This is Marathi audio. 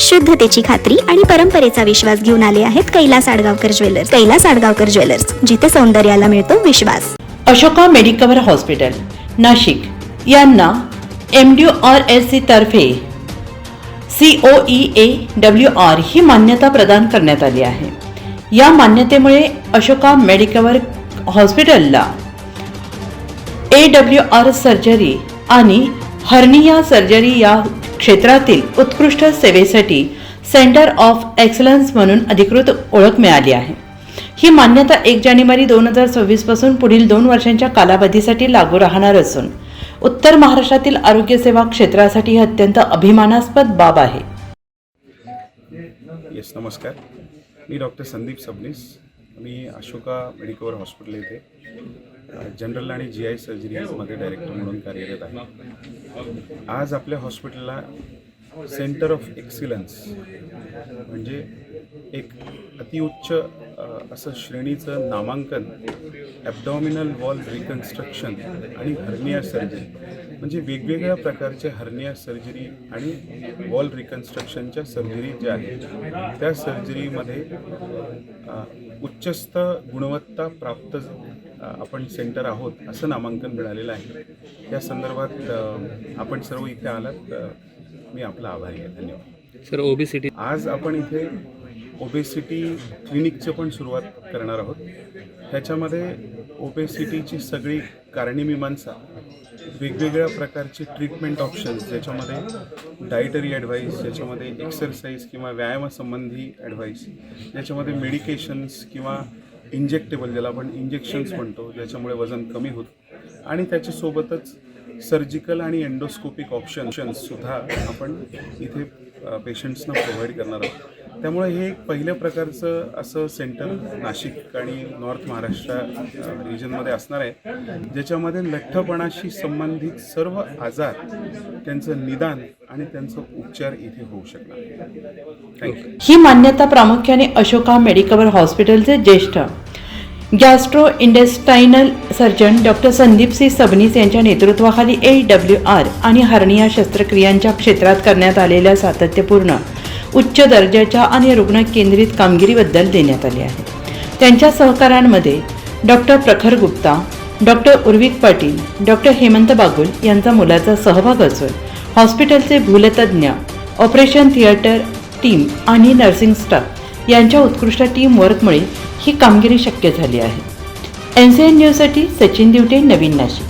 शुद्धतेची खात्री आणि परंपरेचा विश्वास घेऊन आले आहेत कैलास आडगावकर ज्वेलर्स. कैलास आडगावकर ज्वेलर्स जिथे सौंदर्याला मिळतो विश्वास. Ashoka Medicover hospital Nashik. यांना M D R S C तर्फे C O E A W R ही मान्यता प्रदान करण्यात आली आहे. या मान्यतेमुळे अशोका मेडिकवर हॉस्पिटलला ए डब्ल्यू आर सर्जरी आणि हर्निया सर्जरी या क्षेत्रातील उत्कृष्ट सेवेसाठी सेंटर ऑफ एक्सलन्स म्हणून अधिकृत ओळख मिळाली आहे. ही मान्यता एक जानेवारी दोन हजार सव्वीसपासून पुढील दोन वर्षांच्या कालावधीसाठी लागू राहणार असून उत्तर महाराष्ट्रातील आरोग्यसेवा क्षेत्रासाठी ही अत्यंत अभिमानास्पद बाब आहे. येस नमस्कार. मी डॉक्टर संदीप सबनीस. मी अशोका मेडिकवर हॉस्पिटल येथे जनरल आणि जी आय सर्जरीजमध्ये डायरेक्टर म्हणून कार्यरत आहे. आज आपल्या हॉस्पिटलला सेंटर ऑफ एक्सिलन्स म्हणजे एक अतिउच्च असं श्रेणीचं नामांकन ॲबडॉमिनल वॉल रिकन्स्ट्रक्शन आणि हर्निया सर्जरी म्हणजे वेगवेगळ्या प्रकारचे हर्निया सर्जरी आणि वॉल रिकन्स्ट्रक्शनच्या सर्जरी ज्या आहेत त्या सर्जरीमध्ये उच्चस्त गुणवत्ता प्राप्त आपण सेंटर आहोत असं नामांकन मिळालेलं आहे. या संदर्भात आपण सर्व इथे आलात मी आपला आभारी आहे. धन्यवाद. सर ओबेसिटी आज आपण इथे ओबेसिटी क्लिनिकचं पण सुरुवात करणार आहोत. ह्याच्यामध्ये ओबेसिटीची सगळी कारणी-मीमांसा वेगवेगळ्या प्रकारचे ट्रीटमेंट ऑप्शन्स ज्याच्यामध्ये डायटरी ॲडवाईस ज्याच्यामध्ये एक्सरसाइज किंवा व्यायामासंबंधी ॲडवाईस ज्याच्यामध्ये मेडिकेशन्स किंवा इंजेक्टेबल ज्याला आपण इंजेक्शन्स म्हणतो ज्याच्यामुळे वजन कमी होतं. आणि त्याच्यासोबतच सर्जिकल आणि एंडोस्कोपिक ऑप्शन्ससुद्धा आपण इथे पेशंट्सना प्रोव्हाइड करणार आहोत. त्यामुळे हे एक पहिल्या प्रकारचं असं सेंटर नाशिक आणि नॉर्थ महाराष्ट्र रिजनमध्ये असणार आहे. ज्याच्यामध्ये लठ्ठपणाशी संबंधित सर्व आजार त्यांचं निदान आणि त्यांचं उपचार इथे होऊ शकणार. थँक्यू ही मान्यता प्रामुख्याने अशोका मेडिकल हॉस्पिटलचे ज्येष्ठ gastro intestinal surgeon doctor Sandeep Singh Sabnis यांच्या नेतृत्वाखाली ए डब्ल्यू आर आणि हर्निया शस्त्रक्रियांच्या क्षेत्रात करण्यात आलेल्या सातत्यपूर्ण उच्च दर्जाच्या आणि रुग्ण केंद्रित कामगिरीबद्दल देण्यात आले आहे. त्यांच्या सहकाऱ्यांमध्ये doctor Prakhar Gupta doctor Urvik Patil doctor Hemant Bagul यांचा मुलाचा सहभाग असून हॉस्पिटलचे भूलतज्ञ ऑपरेशन थिएटर टीम आणि नर्सिंग स्टाफ यांच्या उत्कृष्ट टीम वर्कमुळे ही कामगिरी शक्य झाली आहे. एन सी एन न्यूजसाठी सचिन दिवटे नवीन नाशिक.